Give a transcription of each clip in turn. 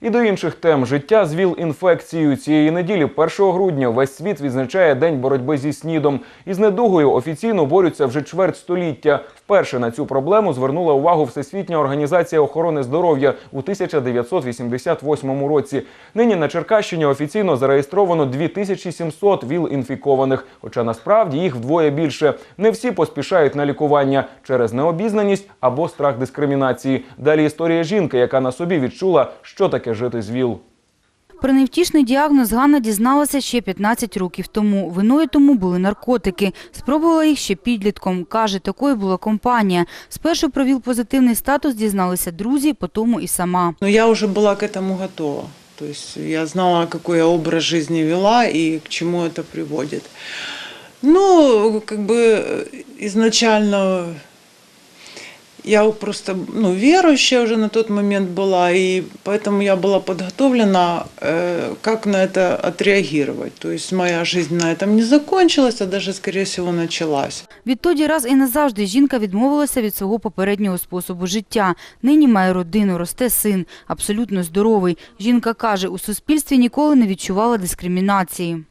І до інших тем життя з ВІЛ-інфекцією цієї неділі, 1 грудня, весь світ відзначає День боротьби зі снідом. Із недугою офіційно борються вже чверть століття. Вперше на цю проблему звернула увагу Всесвітня організація охорони здоров'я у 1988 році. Нині на Черкащині офіційно зареєстровано 2700 ВІЛ-інфікованих, хоча насправді їх вдвоє більше. Не всі поспішають на лікування через необізнаність або страх дискримінації. Далі історія жінки, яка на собі відчула, що таке жити з ВІЛ. Про невтішний діагноз Ганна дізналася ще 15 років тому. Виною тому були наркотики. Спробувала їх ще підлітком. Каже, такою була компанія. Спершу про ВІЛ-позитивний статус дізналися друзі, потім і сама. Но я уже была к этому готова. То есть я знала, какой я образ жизни вела и к чему это приводит. Ну, как бы э, изначально я просто ну, верующая уже на тот момент была, и поэтому я была подготовлена, э, как на это отреагировать. То есть моя жизнь на этом не закончилась, а даже, скорее всего, началась. Відтоді раз і назавжди жінка відмовилася від свого попереднього способу життя. Нині має родину, росте син, абсолютно здоровий. Жінка каже, у суспільстві ніколи не відчувала дискримінації.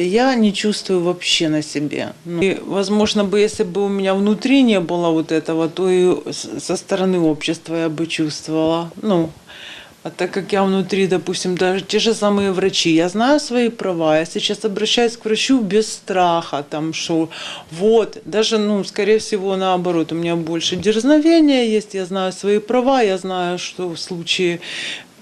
Я не чувствую вообще на себе. Ну, и, возможно, бы, если бы у меня внутри не было вот этого, то и со стороны общества я бы чувствовала. Ну, а так как я внутри, допустим, даже те же самые врачи, я знаю свои права, я сейчас обращаюсь к врачу без страха, там, что вот, даже, ну, скорее всего, наоборот, у меня больше дерзновения есть, я знаю свои права, я знаю, что в случае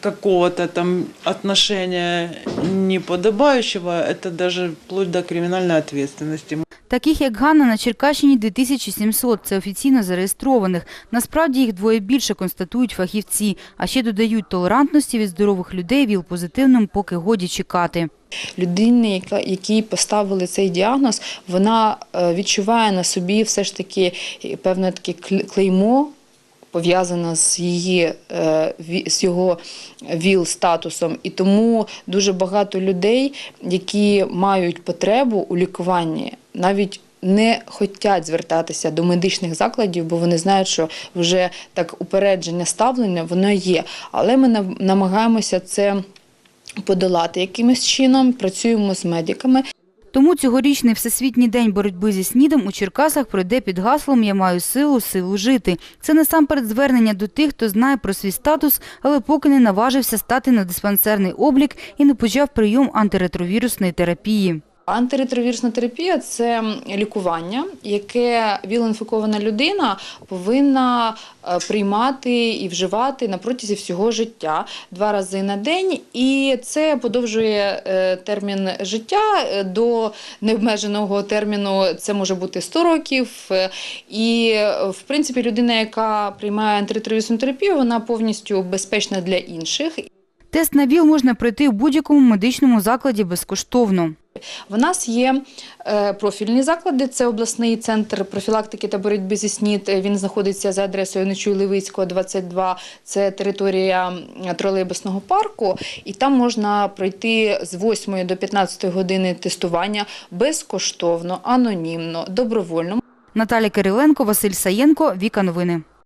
какого-то там отношения неподобающего, это даже вплоть до криминальной ответственности. Таких, як Ганна, на Черкащині 2700. Це офіційно зареєстрованих. Насправді їх двоє більше, констатують фахівці. А ще додають толерантності від здорових людей ВІЛ-позитивним, поки годі чекати. людини, яка якій поставили цей діагноз, вона е, відчуває на собі все ж таки е, певне таке кл- клеймо. Пов'язана з її е, з його ВІЛ-статусом, і тому дуже багато людей, які мають потребу у лікуванні, навіть не хочуть звертатися до медичних закладів, бо вони знають, що вже так упереджене ставлення воно є. Але ми намагаємося це подолати якимось чином, працюємо з медиками. Тому цьогорічний Всесвітній день боротьби зі СНІДом у Черкасах пройде під гаслом «Я маю силу, силу жити». Це насамперед звернення до тих, хто знає про свій статус, але поки не наважився стати на диспансерний облік і не почав прийом антиретровірусної терапії. Антиретровірусна терапія це лікування, яке віл-інфікована людина повинна е, приймати і вживати на протязі всього життя два рази на день, і це подовжує е, термін життя е, до необмеженого терміну. Це може бути 100 років. І в принципі людина, яка приймає антиретровірусну терапію, вона повністю безпечна для інших. Тест на ВІЛ можна пройти в будь-якому медичному закладі безкоштовно. В нас є е, профільні заклади. Це обласний центр профілактики та боротьби зі СНІД. Він знаходиться за адресою Нечуй Левицького, 22. Це територія тролейбусного парку. І там можна пройти з 8 до 15 години тестування безкоштовно, анонімно, добровольно. Наталя Кириленко, Василь Саєнко, Віка Новини.